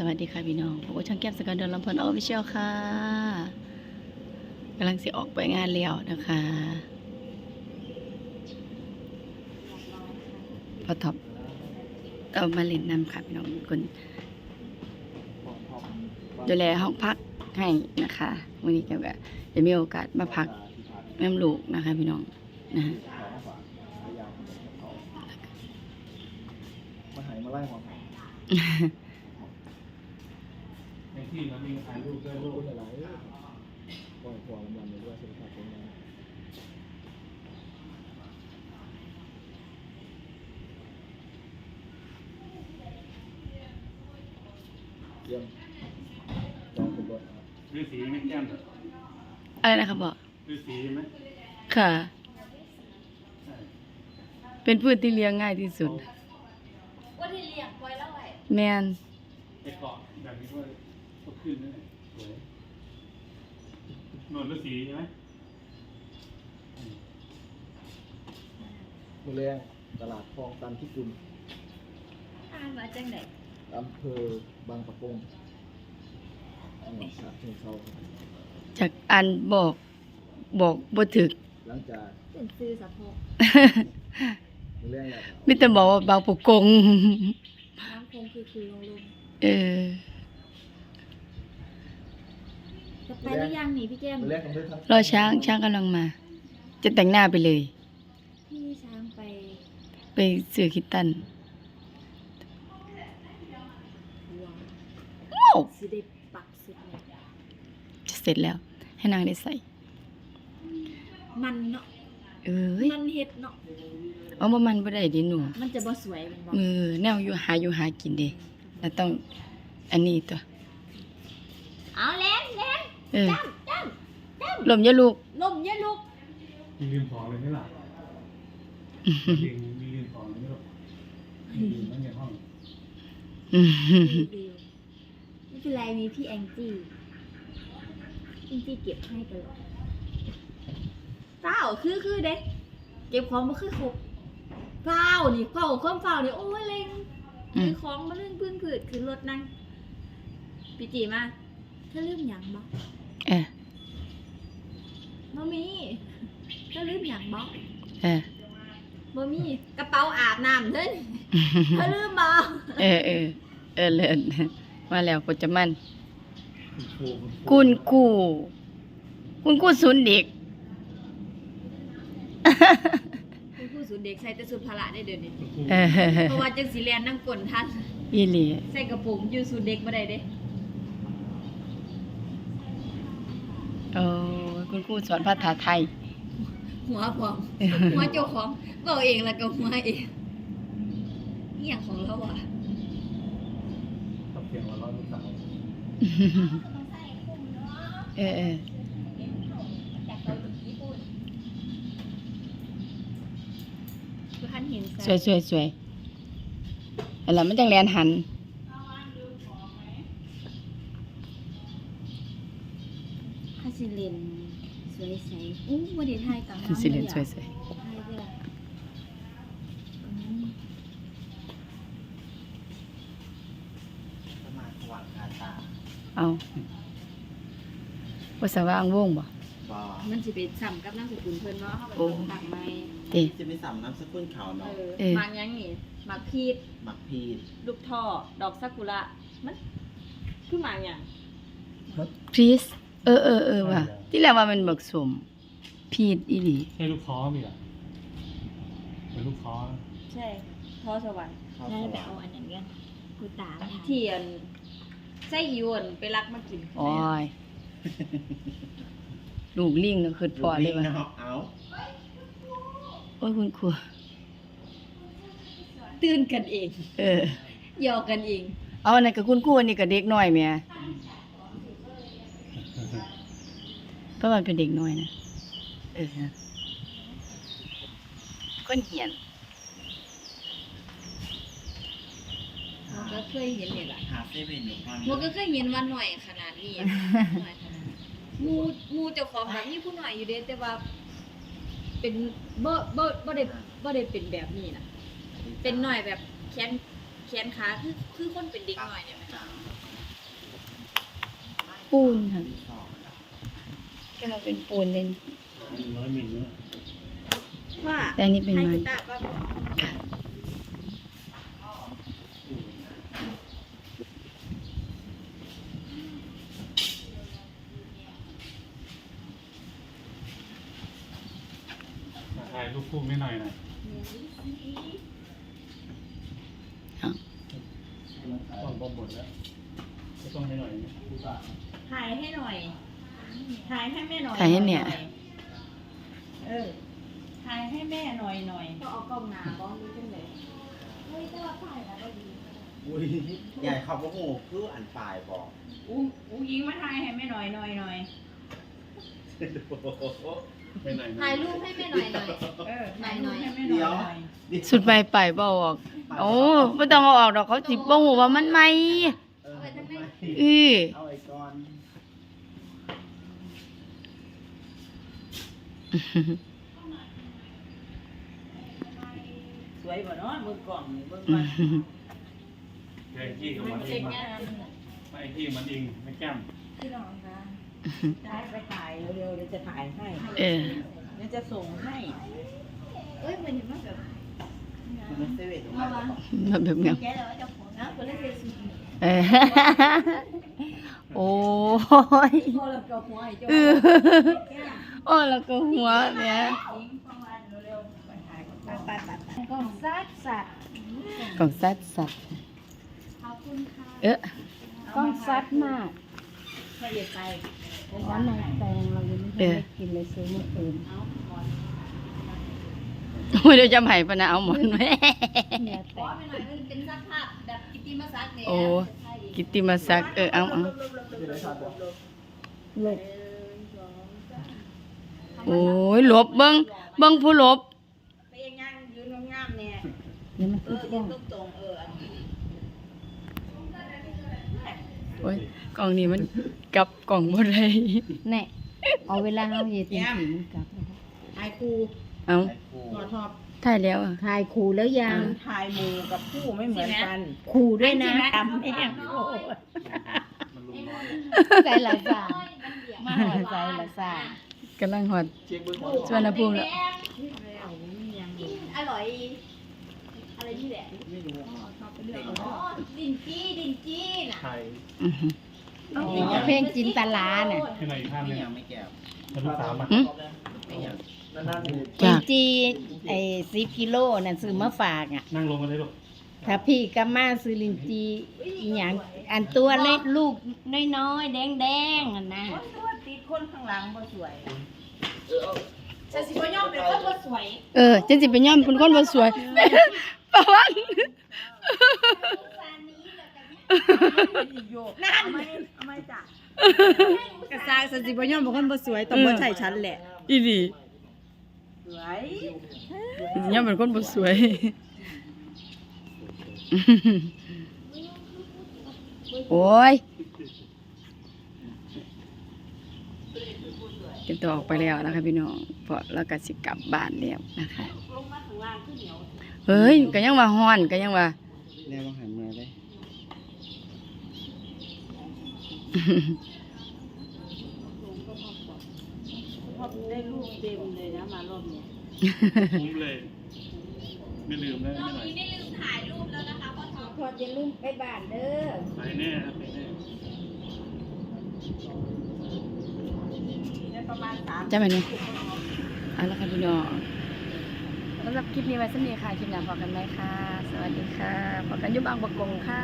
สวัสดีค่ะพี่น้องผมว่าช่างแก้มสกาวเดินลำเพลินออฟฟิเชียลค่ะกำลังสิออกไปงานแล้วนะคะพอท็อปเอามาเล่นนำค่ะพี่น้องคนดูแลห้องพักให้นะคะวันนี้แกก็จะมีโอกาสมาพักน้ำลูกนะคะพี่น้องนะฮะมาหายมาไล่หม อในที่เรามีถ่ายรูปด้วยลูลูกกหลายปล่อยหัวลำบากเลยด้วยสุขภาพเป็นไงเยี่ยมจองเป็นรถครับฤาษีไหม่แก้มเหรออะไรนะคะบอกฤาษีไหมค่ะ ใช่เป็นพืชที่เลี้ยงง่ายที่สุด ว่าที่เลี้ยงไว้แล้วไงแมนไอ้เกาะแบบนี้ก็ก็ ขึ้นนั่นแหละสวยหนวดฤาษีใช่ไหมอืมมือแรงตลาดคลองตันพิกุลอ่านมาจังไหนอำเภอบางปะกงจังหวัดฉะเชิงเทราครับจากอันบอกบอกบ่ถึก หลังจากเป็นซื้อสะโพกมือแรงแล้วครับมิแต่บอกว่าบางปกกง น้ำคงคือคือลงลง เออ จะ ไปหรือยังนี่พี่แก้มมือแรงกับมือทั้งรอช้างช้างกำลังมา จะแต่งหน้าไปเลย พี่ช้างไปไปซื้อคิตตันวัวว้าวสิได้ปักสุดเลยจะเสร็จแล้ว ให้นางได้ใส่มันเนาะเอ้ยมันเฮ็ดเนาะเอาบ่มันบ่ได้ดิหนูมันจะบ่สวยมันบ่มือแนวอยู่หาอยู่หากินเด้แล้วต้องอันนี้ตัวเอาแล่นแล่น เออจ้ำจ้ำจ้ลมอย่าลูกำลมอย่าลุกมีลืมของเลยไหมล่ะจริงมีลืมของเลยไหมล่ะมีลืมนั่นในห้องอืมดีวไม่เป็นไรมีพี่แองจี้แองจี้เก็บให้ตลอดเฝ้าคือคือเด้เก็บของบ่คือครบเฝ้านี่เฝ้าความเฝ้านี่โอ้ยเล็งอืคืมอของมาเรื่องพื้นผืดคือรถนั่งพี่จีมาถ้าลืมหยังบ่ เออบ่มีถ้าลืมหยังบ่เออบ่มีกระเป๋าอาบน้ำเด้อถ้าลืมบ่เออเออเออเลิศมาแล้วก็จะมันคุณครูคุณครูคุณกู้คุณกู้ศูนย์เด็กคุณครูสูนย์เด็กใส่แต่สุดพละได้เดี๋ยวนี้เออเพราะว่าจังสิแลนนั่งกลนทันอีหลีใส่กระโปรงอยู่สูนย์เด็กบ่ได้เด้ โอ้ยคุณครูสอนภาษาไทย หัวพร้อมหัวเจ้าของบอกเองแล้วก็หัวเองอีหยังของเราอะชอบเสียงหัวเราะลูกสาวเออเออจากเกาหลีญี่ปุ่นคือท่านเห็นสวยสวยสวยอะไรมันจังแลนหัน สิเลนสวยใสอู้บ่ได้ถ่ายกับสิเลนสวยสวยถ่ายเด้ออืมมาถวายคาตาเอาภาษาว่างวงบ่บอมันสิเป็นซ้ำกับนามสกุลเพิ่นเนาะเฮาก็โอ้ต้องตักใหม่เต้จะมีสามน้ำสกุลเขาเอเนาะอเออมักหยังนี่มักพีชหมักพีดลูกท่อดอกซากุระมันคือหมักหยังพรีส เออเออเออว่ะที่แรกว่ามันบักสมพีดอีหลีใช่ลูกคอมีอะเป็นลูกคอใช่ท่อสวรรค์ข้าวนั่นสไปวรรเอาค์อันนั้นกันกูตามเทียนไส้ยวนไปรักมากินโอ้ยลูกลิงน่ะคือพอเลยว่ะเนาะเอาโอ้ยคุณครูตื่นกันเอง เออหยอกกันเอง เอาอันนั้นกับคุณครูอันนี้กับเด็กน้อยแม่ เพราะมันเป็นเด็กน้อยนะเออนะคนเหียนมันก็เคยเห็นนี่แหละหาเซเว่นอยู่ก่อนมันก็เคยเห็นว่าหน่อยขนาดนี้หน่อยขนาดนี้หมูหมูเจ้าของแบบนี้ผู้หน่อยอยู่เด้แต่ว่า เป็นบ่บ่บ่ได้บ่ได้เป็นแบบนี้นะเป็นหน่อยแบบแขนแขนขาคือคือคนเป็นเด็กหน่อยเนี่ยไหมจ้าปูนค่ะ ก็เราเป็นปูนเลยร้อยมิลเนอะว่าแต่อันนี้เป็นให้ไม้กีตาร์ก็ค่ะถ่ายรูปคู่ไม่หน่อยหน่อยเอาต้องบอมหมดแล้วก็ต้องให้หน่อยนะถ่ายให้หน่อย ถ่ายให้แม่หน่อยถ่ายให้เนี่ย เออถ่ายให้แม่หน่อยหน่อยก็เอากล้องหน้าบ้องดูจังเลยเฮ้ยแต่ว่าถ่ายแล้วก็ดีอุ้ยใหญ่เขาบอกโอ้คืออันปลายบอกอู้อู้ยิงมาถ่ายให้แม่หน่อยหน่อยหน่อยไปไหนนะถ่ายรูปให้แม่หน่อยหน่อย เออหน่อยหน่อยให้แม่หน่อยหน่อยสุดใบไปเบาออก โอ้ไม่ต้องเอาออกดอกเขาสิบ่หูว่ามันไหมเออไม่อือเอาไอ้ก่อน สวยบ่เนาะเบิ่งกล่องนี่เบิ่งอืก่อนมแกงกี้กับมันเองไอ้ที่มันเองไม่แก้มพี่น้องคะได้ไปถ่ายเร็วๆเดี๋ยวจะถ่ายให้เออเดี๋ยวจะส่งให้เอ้ยมันเห็นว่าแบบมันแบบแบบเนี้ยแกแล้วเจ้าเออโอ้ยเออ โอ้แล้วก็หัวเนี่ยยิงประมาณเร็วๆไปถ่ายไปไปไปไปกล้องซัดสัตว์ของสัตว์สัตว์ขอบคุณค่ะเอ๊ะกล้องซัดมากละเอียดไปร้านในแตงเรายังไม่ได้กินเลยซื้อเมื่อคืนเอาก่อนโอ้ยเดี๋ยวจะใหม่ปะนะเอาหมอนไหมเนื้อแตงไปหน่อยมันเป็นซักภาพแบบกิตติมาซักเนี่ยโอ้กิตติมาสักเออเอาเอา ที่ไรชอบบอก หลบ โอ้ยหลบเบิ้งเบิ้งผู้หลบไปยังย่างยืนงามๆเนี่ยเดี๋ยวมันเอติอดกล้ยือนงตรงๆเอออันนี้โอ้ยกล่องนี้มันกลับกล่องบ่ได้แน่เอาเวลาเราเย็นสีมันกลับถ่ายครูเอาไอ้ครูขอชอบถ่ายแล้วอะถ่ายขู่แล้วยังถ่ายหมูกับคู่ไม่เหมือนกันขู่ด้วยนะทำแม่งโอ้ยมันลุมร้อนใจละสามาหอยใจละสา กำลังหอดเช็คเบอร์สวนภูมิแล้วอร่อย อะไรนี่แหละไม่รู้อ๋อดินจี้ดินจี้น่ะถ่ายอื้อหือเอาเพลงจินตลาน่ะให้หน่อยอีกท่านไม่หนึงยังไม่แก้วแล้วลูกสาวมาหึไม่ยังนั่นๆนี่จินจีไอ้สิบกิโลน่ะซื้อมาฝากอะ นั่งลงกันเลยลูกถ้าพี่ก็มาซื้อลินจีอหย่างอันตัวเล็กลูกน้อยๆแดงๆอะนะโอ้ย ตัวติดคนข้างหลังบ่สวยจะสิบ่ยอมเป็นคนบ่สวยเออจังสิไปย่อมเป็นคนบ่สวยประวันโยกนั่นเอาไหมเอาไหมจ้ะกระซางสันสิบ่ยอมบ่คนบ่สวยต้องบ่ใช่ฉันแหละ อีหลีสวยจังสิย่อมเป็นคนบ่สวยโอ้ย เก็บตัวออกไปแล้วนะคะพี่น้องเพราะเราก็สิกลับบ้านแล้วนะคะลงมาข้างล่างขึ้นเหนียวเฮ้ยก็ยังว่าฮ้อนก็ยังว่าแนวหันมาได้พอได้รูปเต็มเลยนะมารอบเนี้ยคุ้มเลย ไม่ลืมได้ไม่หน่อยพอจะลืมไปบ้านเด้อไปแน่ครับ ไปแน่ได้ประมาณสามจำไว้เนี่เอาละค่ะพี่น้องสำหรับคลิปนี้ไว้สักนีค่ะคลิปหน้าพอกันไหมค่ะ สวัสดีค่ะพอกันยุบบางประกงค่ะ